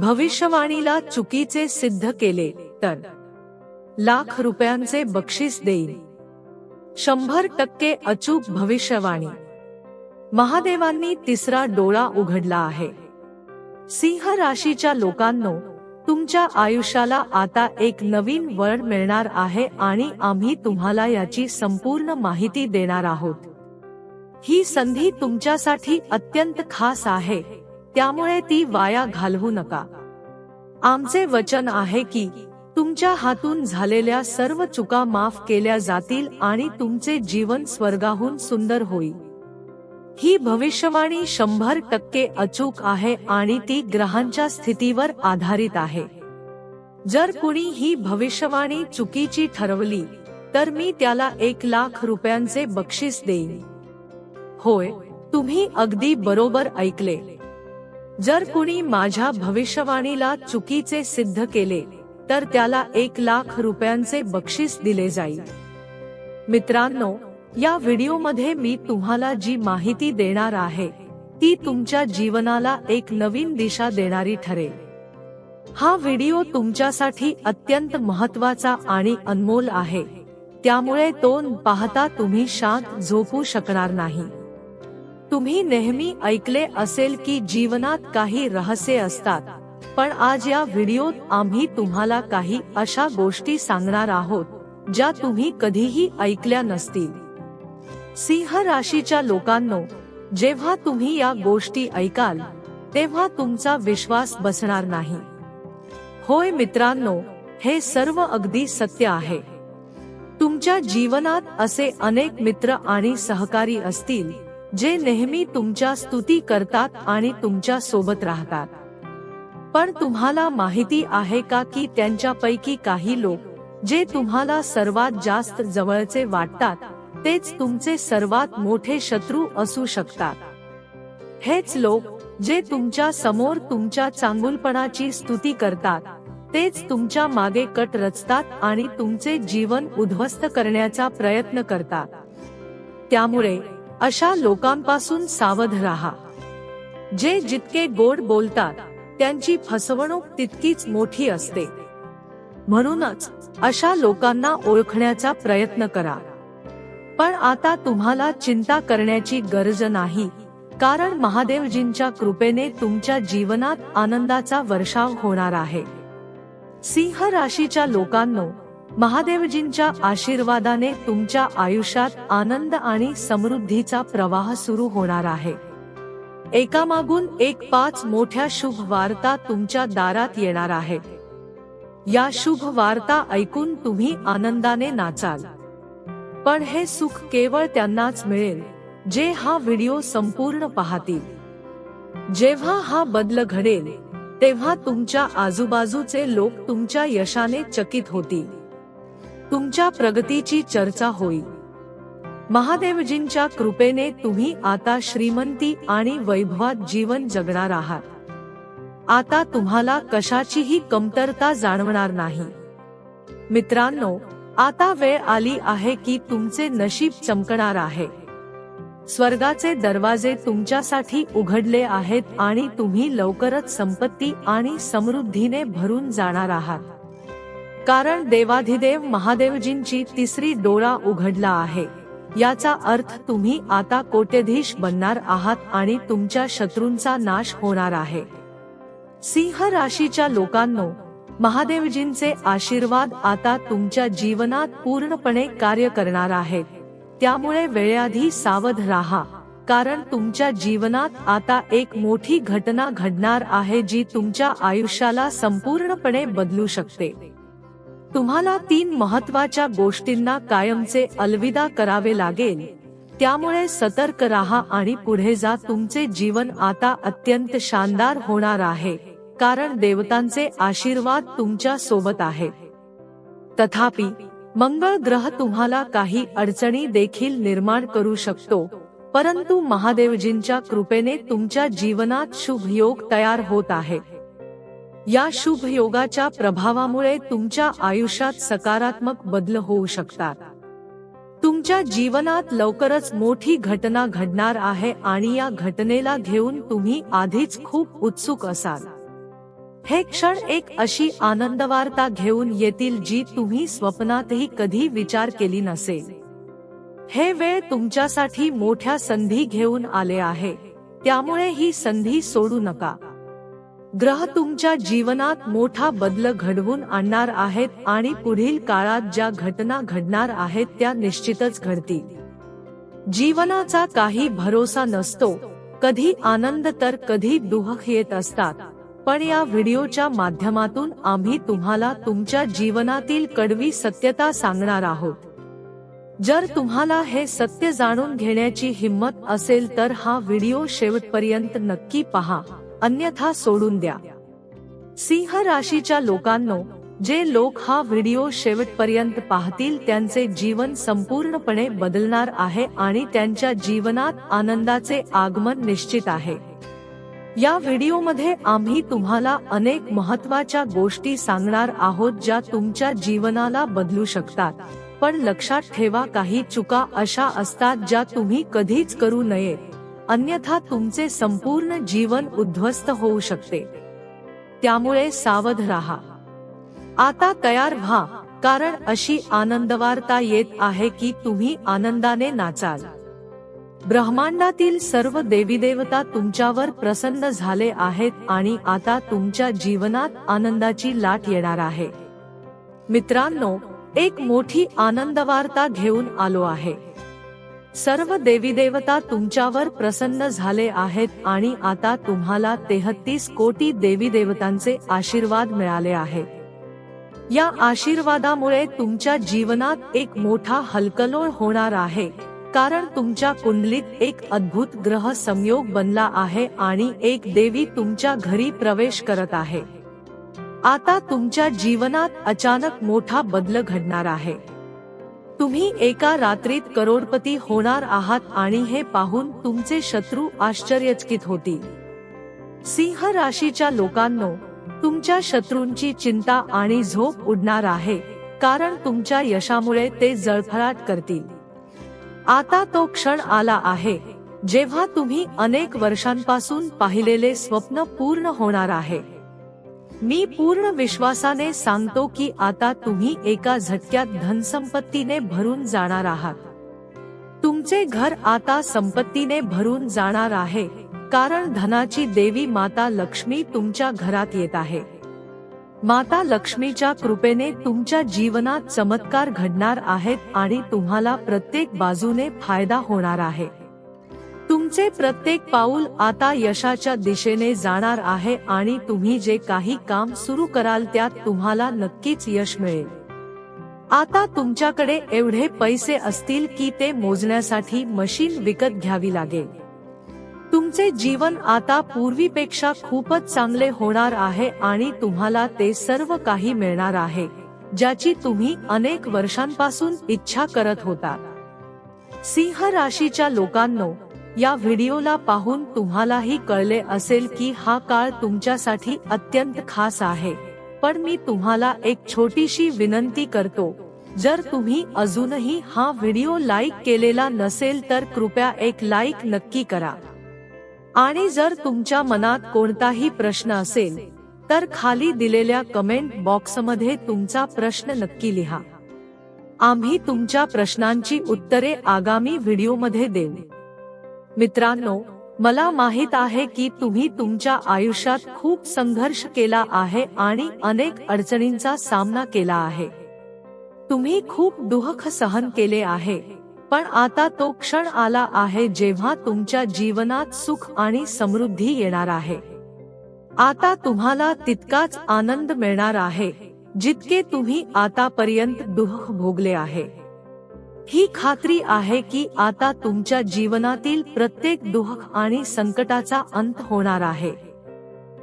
भविष्यवाणीला चुकीचे सिद्ध केले तर लाख रुपयांचे बक्षीस देईन. शंभर टक्के अचूक भविष्यवाणी. महादेवांनी तिसरा डोळा उघडला आहे. सिंह राशीच्या लोकांनो तुमच्या आयुष्याला आता एक नवीन वळण मिळणार आहे आणि आम्ही तुम्हाला याची संपूर्ण माहिती देणार आहोत. ही संधी तुमच्यासाठी अत्यंत खास आहे. त्यामुळे ती वाया घालवू नका. आमचे वचन आहे की तुमच्या हातून झालेल्या सर्व चुका माफ केल्या जातील आणि तुमचे जीवन स्वर्गाहून सुंदर होईल. ही भविष्यवाणी शंभर टक्के अचूक आहे आणि ती ग्रहांच्या स्थितीवर आधारित आहे. जर कुणी ही भविष्यवाणी चुकीची ठरवली तर मी त्याला एक लाख रुपयांचे बक्षीस देईन. होय तुम्ही अगदी बरोबर ऐकले. जर कुणी माझ्या भविष्यवाणीला चुकीचे सिद्ध केले तर त्याला एक लाख रुपयांचे बक्षीस दिले जाईल. मित्रांनो या व्हिडिओमध्ये मी तुम्हाला जी माहिती देणार आहे ती तुमच्या जीवनाला एक नवीन दिशा देणारी ठरेल. हा व्हिडिओ तुमच्यासाठी अत्यंत महत्त्वाचा आणि अनमोल आहे त्यामुळे तो पाहता तुम्ही शांत झोपू शकणार नाही. तुम्ही नेहमी ऐकले असेल की जीवनात काही रहस्य असतात. पण आज या व्हिडिओत आम्ही तुम्हाला काही अशा गोष्टी सांगणार आहोत ज्या तुम्ही कधीही ऐकल्या नसतील. सिंह राशीच्या लोकांनो जेव्हा तुम्ही या गोष्टी ऐकाल तेव्हा तुमचा विश्वास बसणार नाही. होय मित्रांनो हे सर्व अगदी सत्य आहे. तुमच्या जीवनात असे अनेक मित्र आणि सहकारी असतील जे नेहमी तुमच्या स्तुती करतात आणि तुमच्यासोबत राहतात. पण तुम्हाला माहिती आहे का की त्यांच्यापैकी काही लोक जे तुम्हाला सर्वात जास्त जवळचे वाटतात तेच तुमचे सर्वात मोठे शत्रू असू शकतात. हेच लोक जे तुमच्यासमोर तुमच्या चांगुलपणाची स्तुती करतात तेच तुमच्या मागे कट रचतात आणि तुमचे जीवन उद्ध्वस्त करण्याचा प्रयत्न करतात. त्यामुळे अशा लोकांपासून सावध राहा. जे जितके गोड बोलतात त्यांची फसवणूक तितकीच मोठी असते. म्हणूनच अशा लोकांना ओळखण्याचा प्रयत्न करा. पण आता तुम्हाला चिंता करण्याची गरज नाही कारण महादेवजींच्या कृपेने तुमच्या जीवनात आनंदाचा वर्षाव होणार आहे. सिंह राशीच्या लोकांनो महादेवजींच्या आशीर्वादाने तुमच्या आयुष्यात आनंद आणि समृद्धीचा प्रवाह सुरू होणार आहे. एकामागून एक पाच मोठ्या शुभ वार्ता तुमच्या दारात येणार आहेत. या शुभ वार्ता ऐकून तुम्ही आनंदाने नाचाल. पण हे सुख केवळ त्यांनाच मिळेल जे हा व्हिडिओ संपूर्ण पाहतील. जेव्हा हा बदल घडेल तेव्हा तुमच्या आजूबाजूचे लोक तुमच्या यशाने चकित होतील. तुमच्या प्रगतीची चर्चा होईल. महादेवजींच्या कृपेने तुम्ही आता श्रीमंती आणि वैभवात जीवन जगणार आहात. आता तुम्हाला कशाचीही कमतरता जाणवणार नाही. मित्रांनो आता वेळ आली आहे की तुमचे नशीब चमकणार आहे. स्वर्गाचे दरवाजे तुमच्यासाठी उघडले आहेत आणि तुम्ही लवकरच संपत्ती आणि समृद्धीने भरून जाणार आहात. कारण देवाधिदेव महादेवजींची तिसरी डोळा उघडला आहे. याचा अर्थ तुम्ही आता कोट्यधीश बनणार आहात आणि तुमच्या शत्रूंचा नाश होणार आहे. सिंह राशीच्या लोकांनो महादेवजींचे आशीर्वाद आता तुमच्या जीवनात पूर्णपणे कार्य करणार आहेत. त्यामुळे वेळेआधी सावध राहा कारण तुमच्या जीवनात आता एक मोठी घटना घडणार आहे जी तुमच्या आयुष्याला संपूर्णपणे बदलू शकते. तुम्हाला तीन महत्त्वाच्या गोष्टींना कायमचे अलविदा करावे लागेल. त्यामुळे सतर्क राहा आणि पुढे जा. तुमचे जीवन आता अत्यंत शानदार होणार आहे. कारण देवतांचे आशीर्वाद तुमच्यासोबत आहेत तथापि मंगळ ग्रह तुम्हाला काही अडचणी देखील निर्माण करू शकतो. परंतु महादेवजींच्या कृपेने तुमच्या जीवनात शुभ योग तयार होत आहे. या शुभ योगाच्या प्रभावामुळे तुमच्या आयुष्यात सकारात्मक बदल होऊ शकतात. तुमच्या जीवनात लवकरच मोठी घटना घडणार आहे आणि या घटनेला घेऊन तुम्ही आधीच खूप उत्सुक असाल. हे क्षण एक अशी आनंदवार्ता घेऊन येतील जी तुम्ही स्वप्नातही कधी विचार केली नसेल. हे वेळ तुमच्यासाठी मोठ्या संधी घेऊन आले आहे. त्यामुळे ही संधी सोडू नका. ग्रह तुमच्या जीवनात मोठा बदल घडवून आणणार आहेत आणि पुढील काळात ज्या घटना घडणार आहेत त्या निश्चितच घडतील. जीवनाचा काही भरोसा नसतो. कधी आनंद तर कधी दुःख येत असतात. पण या व्हिडिओच्या माध्यमातून आम्ही तुम्हाला तुमच्या जीवनातील कडवी सत्यता सांगणार आहोत. जर तुम्हाला हे सत्य जाणून घेण्याची हिंमत असेल तर हा व्हिडिओ शेवटपर्यंत नक्की पहा. अन्यथा सोडून द्या. सिंह राशीच्या लोकांनो जे लोक हा व्हिडिओ शेवटपर्यंत पाहतील त्यांचे जीवन संपूर्णपणे बदलणार आहे आणि त्यांच्या जीवनात आनंदाचे आगमन निश्चित आहे. या व्हिडिओमध्ये आम्ही तुम्हाला अनेक महत्त्वाच्या गोष्टी सांगणार आहोत ज्या तुमच्या जीवनाला बदलू शकतात. पण लक्षात ठेवा काही चुका अशा असतात ज्या तुम्ही कधीच करू नये अन्यथा तुमचे संपूर्ण जीवन उद्ध्वस्त होऊ शकते. त्यामुळे सावध राहा. आता तयार व्हा कारण अशी आनंदवार्ता येत आहे की तुम्ही आनंदाने नाचाल. ब्रह्मांडातील सर्व देवी देवता तुमच्यावर प्रसन्न झाले आहेत आणि आता तुमच्या जीवनात आनंदाची लाट येणार आहे. मित्रांनो एक मोठी आनंदवार्ता घेऊन आलो आहे. सर्व देवी देवता तुमच्यावर प्रसन्न झाले आहेत आणि आता तुम्हाला तेहतीस कोटी देवी देवतांचे आशीर्वाद मिळाले आहेत. या आशीर्वादामुळे तुमच्या जीवनात एक मोठा हलकलोळ होणार आहे. कारण तुमच्या कुंडलीत एक अद्भुत ग्रह संयोग बनला आहे आणि एक देवी तुमच्या घरी प्रवेश करत आहे. आता तुमच्या जीवनात अचानक मोठा बदल घडणार आहे. तुम्ही एका रात्रीत करोडपती होणार आहात आणि हे पाहून तुमचे शत्रू आश्चर्यचकित होतील. सिंह राशीच्या लोकांनो तुमच्या शत्रूंची चिंता आणि झोप उडणार आहे कारण तुमच्या यशामुळे ते जळफळाट करतील. आता तो क्षण आला आहे जेव्हा तुम्ही अनेक वर्षांपासून पाहिलेले स्वप्न पूर्ण होणार आहे. मी पूर्ण विश्वासाने सांगतो की आता तुम्ही एका झटक्यात धनसंपत्तीने भरून जाणार आहात. तुमचे घर आता संपत्तीने भरून जाणार आहे कारण धनाची देवी माता लक्ष्मी तुमच्या घरात येत आहे. माता लक्ष्मीच्या कृपेने तुमच्या जीवनात चमत्कार घडणार आहेत आणि तुम्हाला प्रत्येक बाजूने फायदा होणार आहे. तुमचे प्रत्येक पाऊल आता यशाच्या दिशेने जाणार आहे आणि तुम्ही जे काही काम सुरू कराल त्यात तुम्हाला नक्कीच यश मिळेल. आता तुमच्याकडे एवढे पैसे असतील की ते मोजण्यासाठी मशीन विकत घ्यावी लागेल. तुमचे जीवन आता पूर्वीपेक्षा खूपच चांगले होणार आहे आणि तुम्हाला ते सर्व काही मिळणार आहे ज्याची तुम्ही अनेक वर्षांपासून इच्छा करत होता. सिंह राशीच्या लोकांनो या व्हिडिओला पाहून तुम्हालाही कळले असेल की हा काळ तुमच्यासाठी अत्यंत खास आहे. पण मी तुम्हाला एक छोटीशी विनंती करतो. जर तुम्ही अजूनही हा व्हिडिओ लाईक केलेला नसेल तर कृपया एक लाईक नक्की करा. आणि जर तुमच्या मनात कोणताही प्रश्न असेल तर खाली दिलेल्या कमेंट बॉक्समध्ये तुमचा प्रश्न नक्की लिहा. आम्ही तुमच्या प्रश्नांची उत्तरे आगामी व्हिडिओमध्ये देऊ. मित्रांनो मला माहीत आहे की तुम्ही तुमच्या आयुष्यात खूप संघर्ष केला आहे आणि अनेक अडचणींचा सामना केला आहे. तुम्ही खूप दुःख सहन केले आहे पण आता तो क्षण आला आहे जेव्हा तुमच्या जीवनात सुख आणि समृद्धी येणार आहे. आता तुम्हाला तितकाच आनंद मिळणार आहे जितके तुम्ही आतापर्यंत दुःख भोगले आहे. ही खात्री आहे की आता तुमच्या जीवनातील प्रत्येक दुःख आणि संकटाचा अंत होणार आहे.